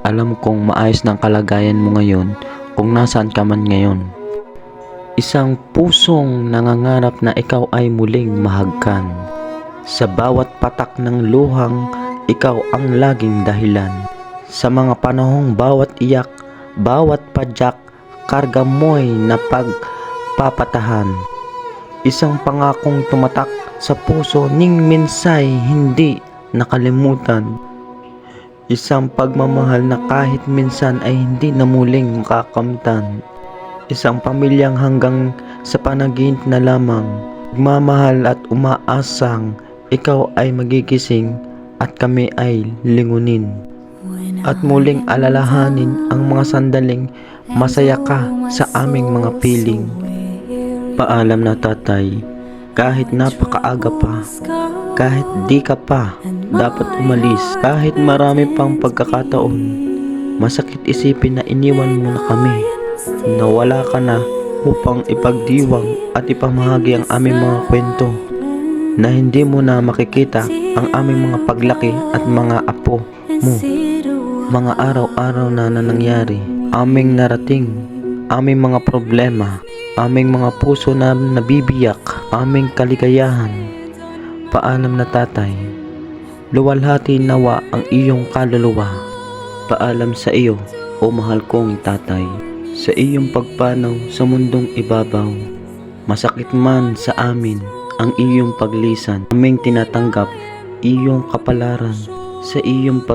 Alam kong maayos ng kalagayan mo ngayon kung nasaan ka man ngayon. Isang pusong nangangarap na ikaw ay muling mahagkan. Sa bawat patak ng luhang, ikaw ang laging dahilan. Sa mga panahong bawat iyak, bawat padyak, karga mo'y napagpapatahan. Isang pangakong tumatak sa puso ning minsay hindi nakalimutan. Isang pagmamahal na kahit minsan ay hindi na muling makakamtan. Isang pamilyang hanggang sa panaginip na lamang, magmamahal at umaasang ikaw ay magigising at kami ay lingunin. At muling alalahanin ang mga sandaling masaya ka sa aming mga piling. Paalam na tatay, kahit napakaaga pa, kahit di ka pa dapat umalis, kahit marami pang pagkakataon, masakit isipin na iniwan mo na kami, na wala ka na upang ipagdiwang at ipamahagi ang aming mga kwento, na hindi mo na makikita ang aming mga paglaki at mga apo mo, mga araw-araw na, na nangyari, aming narating, aming mga problema, aming mga puso na nabibiyak, aming kaligayahan. Paalam na tatay, luwalhati nawa ang iyong kaluluwa. Paalam sa iyo, o mahal kong tatay, sa iyong pagpanaw sa mundong ibabaw. Masakit man sa amin ang iyong paglisan, aming tinatanggap iyong kapalaran sa iyong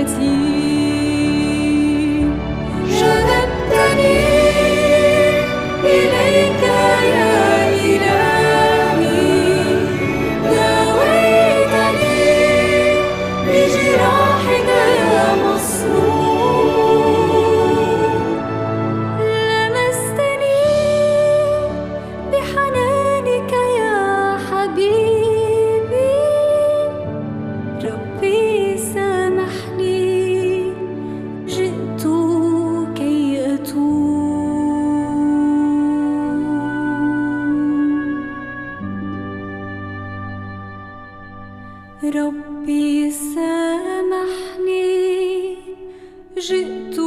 it's you. ربي سامحني. جئت